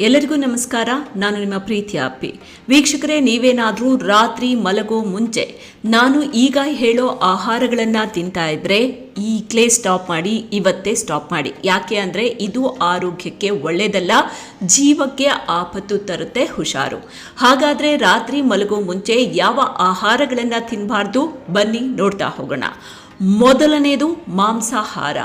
ಎಲ್ಲರಿಗೂ ನಮಸ್ಕಾರ. ನಾನು ನಿಮ್ಮ ಪ್ರೀತಿಯ ಅಪ್ಪಿ. ವೀಕ್ಷಕರೇ, ನೀವೇನಾದರೂ ರಾತ್ರಿ ಮಲಗೋ ಮುಂಚೆ ನಾನು ಈಗ ಹೇಳೋ ಆಹಾರಗಳನ್ನು ತಿಂತಾ ಇದ್ರೆ ಈಗಲೇ ಸ್ಟಾಪ್ ಮಾಡಿ, ಇವತ್ತೇ ಸ್ಟಾಪ್ ಮಾಡಿ. ಯಾಕೆ ಅಂದರೆ ಇದು ಆರೋಗ್ಯಕ್ಕೆ ಒಳ್ಳೆಯದಲ್ಲ ಜೀವಕ್ಕೆ ಆಪತ್ತು ತರುತ್ತೆ ಹುಷಾರು. ಹಾಗಾದರೆ ರಾತ್ರಿ ಮಲಗೋ ಮುಂಚೆ ಯಾವ ಆಹಾರಗಳನ್ನು ತಿನ್ನಬಾರ್ದು ಬನ್ನಿ ನೋಡ್ತಾ ಹೋಗೋಣ. ಮೊದಲನೇದು ಮಾಂಸಾಹಾರ.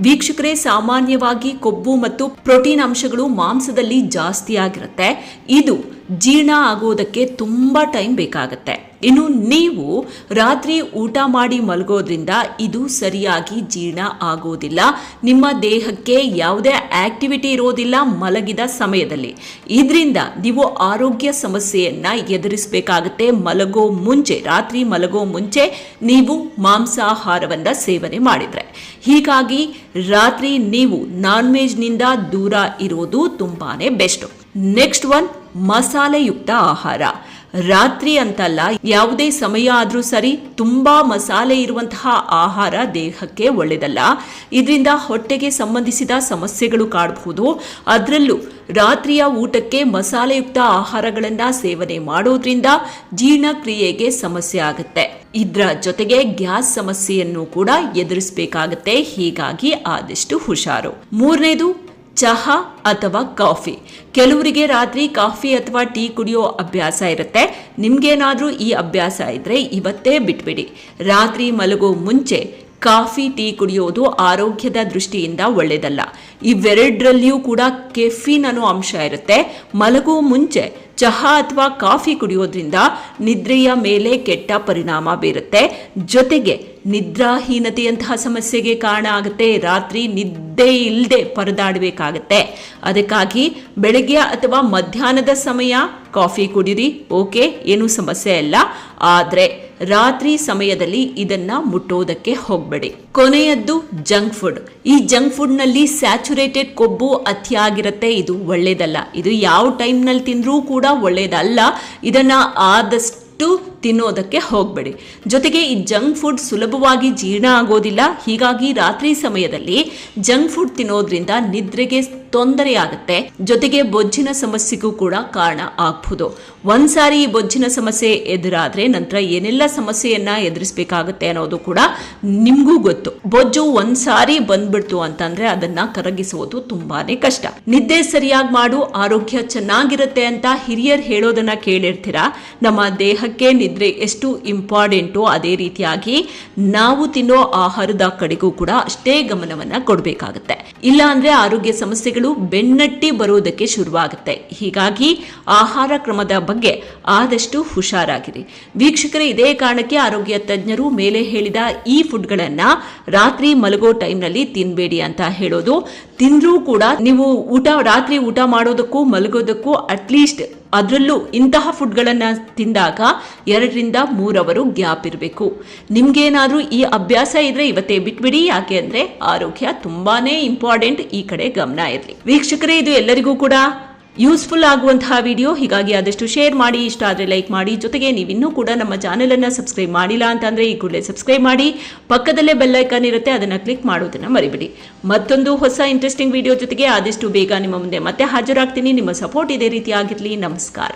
ವೀಕ್ಷಕರೇ, ಸಾಮಾನ್ಯವಾಗಿ ಕೊಬ್ಬು ಮತ್ತು ಪ್ರೋಟೀನ್ ಅಂಶಗಳು ಮಾಂಸದಲ್ಲಿ ಜಾಸ್ತಿ ಆಗಿರುತ್ತೆ ಇದು ಜೀರ್ಣ ಆಗೋದಕ್ಕೆ ತುಂಬ ಟೈಮ್ ಬೇಕಾಗತ್ತೆ. ಇನ್ನು ನೀವು ರಾತ್ರಿ ಊಟ ಮಾಡಿ ಮಲಗೋದ್ರಿಂದ ಇದು ಸರಿಯಾಗಿ ಜೀರ್ಣ ಆಗೋದಿಲ್ಲ. ನಿಮ್ಮ ದೇಹಕ್ಕೆ ಯಾವುದೇ ಆಕ್ಟಿವಿಟಿ ಇರೋದಿಲ್ಲ ಮಲಗಿದ ಸಮಯದಲ್ಲಿ. ಇದರಿಂದ ನೀವು ಆರೋಗ್ಯ ಸಮಸ್ಯೆಯನ್ನು ಎದುರಿಸಬೇಕಾಗುತ್ತೆ. ಮಲಗೋ ಮುಂಚೆ, ರಾತ್ರಿ ಮಲಗೋ ಮುಂಚೆ ನೀವು ಮಾಂಸಾಹಾರವನ್ನು ಸೇವನೆ ಮಾಡಿದ್ರೆ. ಹೀಗಾಗಿ ರಾತ್ರಿ ನೀವು ನಾನ್ ವೆಜ್ನಿಂದ ದೂರ ಇರೋದು ತುಂಬಾನೇ ಬೆಸ್ಟ್. ನೆಕ್ಸ್ಟ್ ಒನ್, ಮಸಾಲೆಯುಕ್ತ ಆಹಾರ. ರಾತ್ರಿ ಅಂತಲ್ಲ, ಯಾವುದೇ ಸಮಯ ಆದರೂ ಸರಿ ತುಂಬ ಮಸಾಲೆ ಇರುವಂತಹ ಆಹಾರ ದೇಹಕ್ಕೆ ಒಳ್ಳೆಯದಲ್ಲ. ಇದರಿಂದ ಹೊಟ್ಟೆಗೆ ಸಂಬಂಧಿಸಿದ ಸಮಸ್ಯೆಗಳು ಕಾಡಬಹುದು ಅದರಲ್ಲೂ ರಾತ್ರಿಯ ಊಟಕ್ಕೆ ಮಸಾಲೆಯುಕ್ತ ಆಹಾರಗಳನ್ನು ಸೇವನೆ ಮಾಡೋದ್ರಿಂದ ಜೀರ್ಣಕ್ರಿಯೆಗೆ ಸಮಸ್ಯೆ ಆಗುತ್ತೆ. ಇದರ ಜೊತೆಗೆ ಗ್ಯಾಸ್ ಸಮಸ್ಯೆಯನ್ನು ಕೂಡ ಎದುರಿಸಬೇಕಾಗತ್ತೆ. ಹೀಗಾಗಿ ಆದಷ್ಟು ಹುಷಾರು. ಮೂರನೇದು ಚಹಾ ಅಥವಾ ಕಾಫಿ. ಕೆಲವರಿಗೆ ರಾತ್ರಿ ಕಾಫಿ ಅಥವಾ ಟೀ ಕುಡಿಯೋ ಅಭ್ಯಾಸ ಇರುತ್ತೆ. ನಿಮಗೇನಾದರೂ ಈ ಅಭ್ಯಾಸ ಇದ್ದರೆ ಇವತ್ತೇ ಬಿಟ್ಬಿಡಿ. ರಾತ್ರಿ ಮಲಗೋ ಮುಂಚೆ ಕಾಫಿ, ಟೀ ಕುಡಿಯೋದು ಆರೋಗ್ಯದ ದೃಷ್ಟಿಯಿಂದ ಒಳ್ಳೆಯದಲ್ಲ ಇವೆರಡರಲ್ಲಿಯೂ ಕೂಡ ಕೆಫಿನ್ ಅನ್ನೋ ಅಂಶ ಇರುತ್ತೆ. ಮಲಗೋ ಮುಂಚೆ ಚಹಾ ಅಥವಾ ಕಾಫಿ ಕುಡಿಯೋದ್ರಿಂದ ನಿದ್ರೆಯ ಮೇಲೆ ಕೆಟ್ಟ ಪರಿಣಾಮ ಬೀರುತ್ತೆ. ಜೊತೆಗೆ ನಿದ್ರಾಹೀನತೆಯಂತಹ ಸಮಸ್ಯೆಗೆ ಕಾರಣ ಆಗುತ್ತೆ. ರಾತ್ರಿ ನಿದ್ದೆ ಇಲ್ಲದೆ ಪರದಾಡಬೇಕಾಗತ್ತೆ. ಅದಕ್ಕಾಗಿ ಬೆಳಗ್ಗೆ ಅಥವಾ ಮಧ್ಯಾಹ್ನದ ಸಮಯ ಕಾಫಿ ಕುಡಿರಿ. ಓಕೆ, ಏನು ಸಮಸ್ಯೆ ಅಲ್ಲ ಆದರೆ ರಾತ್ರಿ ಸಮಯದಲ್ಲಿ ಇದನ್ನ ಮುಟ್ಟೋದಕ್ಕೆ ಹೋಗಬೇಡಿ. ಕೊನೆಯದ್ದು ಜಂಕ್ ಫುಡ್. ಈ ಜಂಕ್ ಫುಡ್ನಲ್ಲಿ ಸ್ಯಾಚುರೇಟೆಡ್ ಕೊಬ್ಬು ಅತಿಯಾಗಿರುತ್ತೆ. ಇದು ಒಳ್ಳೇದಲ್ಲ. ಇದು ಯಾವ ಟೈಮ್ನಲ್ಲಿ ತಿಂದರೂ ಕೂಡ ಒಳ್ಳೇದಲ್ಲ. ಇದನ್ನ ಆದಷ್ಟು ತಿನ್ನೋದಕ್ಕೆ ಹೋಗಬೇಡಿ. ಜೊತೆಗೆ ಈ ಜಂಕ್ ಫುಡ್ ಸುಲಭವಾಗಿ ಜೀರ್ಣ ಆಗೋದಿಲ್ಲ. ಹೀಗಾಗಿ ರಾತ್ರಿ ಸಮಯದಲ್ಲಿ ಜಂಕ್ ಫುಡ್ ತಿನ್ನೋದ್ರಿಂದ ನಿದ್ರೆಗೆ ತೊಂದರೆ ಆಗುತ್ತೆ ಜೊತೆಗೆ ಬೊಜ್ಜಿನ ಸಮಸ್ಯೆಗೂ ಕೂಡ ಕಾರಣ ಆಗ್ಬಹುದು ಒಂದ್ಸಾರಿ ಈ ಬೊಜ್ಜಿನ ಸಮಸ್ಯೆ ಎದುರಾದ್ರೆ ನಂತರ ಏನೆಲ್ಲ ಸಮಸ್ಯೆಯನ್ನ ಎದುರಿಸಬೇಕಾಗುತ್ತೆ ಅನ್ನೋದು ಕೂಡ ನಿಮ್ಗೂ ಗೊತ್ತು. ಬೊಜ್ಜು ಒಂದ್ಸಾರಿ ಬಂದ್ಬಿಡ್ತು ಅಂತಂದ್ರೆ ಅದನ್ನ ಕರಗಿಸುವುದು ತುಂಬಾನೇ ಕಷ್ಟ. ನಿದ್ದೆ ಸರಿಯಾಗಿ ಮಾಡು, ಆರೋಗ್ಯ ಚೆನ್ನಾಗಿರುತ್ತೆ ಅಂತ ಹಿರಿಯರು ಹೇಳೋದನ್ನ ಕೇಳಿರ್ತೀರಾ? ನಮ್ಮ ದೇಹಕ್ಕೆ ನಿದ್ರೆ ಎಷ್ಟು ಇಂಪಾರ್ಟೆಂಟು ಅದೇ ರೀತಿಯಾಗಿ ನಾವು ತಿನ್ನೋ ಆಹಾರದ ಕಡೆಗೂ ಕೂಡ ಅಷ್ಟೇ ಗಮನವನ್ನ ಕೊಡಬೇಕಾಗುತ್ತೆ. ಇಲ್ಲ ಅಂದ್ರೆ ಆರೋಗ್ಯ ಸಮಸ್ಯೆಗಳು ಬೆನ್ನಟ್ಟಿ ಬರೋದಕ್ಕೆ ಶುರುವಾಗುತ್ತೆ. ಹೀಗಾಗಿ ಆಹಾರ ಕ್ರಮದ ಬಗ್ಗೆ ಆದಷ್ಟು ಹುಷಾರಾಗಿರಿ. ವೀಕ್ಷಕರೇ, ಇದೇ ಕಾರಣಕ್ಕೆ ಆರೋಗ್ಯ ತಜ್ಞರು ಮೇಲೆ ಹೇಳಿದ ಈ ಫುಡ್ಗಳನ್ನ ರಾತ್ರಿ ಮಲಗೋ ಟೈಮ್ನಲ್ಲಿ ತಿನ್ಬೇಡಿ ಅಂತ ಹೇಳೋದು. ತಿಂದ್ರೂ ಕೂಡ ನೀವು ಊಟ, ರಾತ್ರಿ ಊಟ ಮಾಡೋದಕ್ಕೂ ಮಲಗೋದಕ್ಕೂ ಅಟ್ಲೀಸ್ಟ್ ಅದರಲ್ಲೂ ಇಂತಹ ಫುಡ್ಗಳನ್ನು ತಿಂದಾಗ ಎರಡರಿಂದ ಮೂರವರು ಗ್ಯಾಪ್ ಇರಬೇಕು. ನಿಮ್ಗೇನಾದ್ರೂ ಈ ಅಭ್ಯಾಸ ಇದ್ರೆ ಇವತ್ತೇ ಬಿಟ್ಬಿಡಿ. ಯಾಕೆ ಅಂದ್ರೆ ಆರೋಗ್ಯ ತುಂಬಾನೇ ಇಂಪಾರ್ಟೆಂಟ್ ಈ ಕಡೆ ಗಮನ ಇರಲಿ. ವೀಕ್ಷಕರೇ, ಇದು ಎಲ್ಲರಿಗೂ ಕೂಡ ಯೂಸ್ಫುಲ್ ಆಗುವಂತಹ ವಿಡಿಯೋ, ಹೀಗಾಗಿ ಆದಷ್ಟು ಶೇರ್ ಮಾಡಿ, ಇಷ್ಟ ಆದರೆ ಲೈಕ್ ಮಾಡಿ. ಜೊತೆಗೆ ನೀವಿನ್ನೂ ಕೂಡ ನಮ್ಮ ಚಾನೆಲ್ ಅನ್ನ ಸಬ್ಸ್ಕ್ರೈಬ್ ಮಾಡಿಲ್ಲ ಅಂತಂದ್ರೆ ಈ ಕೂಡಲೇ ಸಬ್ಸ್ಕ್ರೈಬ್ ಮಾಡಿ. ಪಕ್ಕದಲ್ಲೇ ಬೆಲ್ ಐಕಾನ್ ಇರುತ್ತೆ, ಅದನ್ನ ಕ್ಲಿಕ್ ಮಾಡೋದನ್ನ ಮರಿಬಿಡಿ. ಮತ್ತೊಂದು ಹೊಸ ಇಂಟ್ರೆಸ್ಟಿಂಗ್ ವಿಡಿಯೋ ಜೊತೆಗೆ ಆದಷ್ಟು ಬೇಗ ನಿಮ್ಮ ಮುಂದೆ ಮತ್ತೆ ಹಾಜರಾಗ್ತೀನಿ. ನಿಮ್ಮ ಸಪೋರ್ಟ್ ಇದೇ ರೀತಿ ಆಗಿರಲಿ. ನಮಸ್ಕಾರ.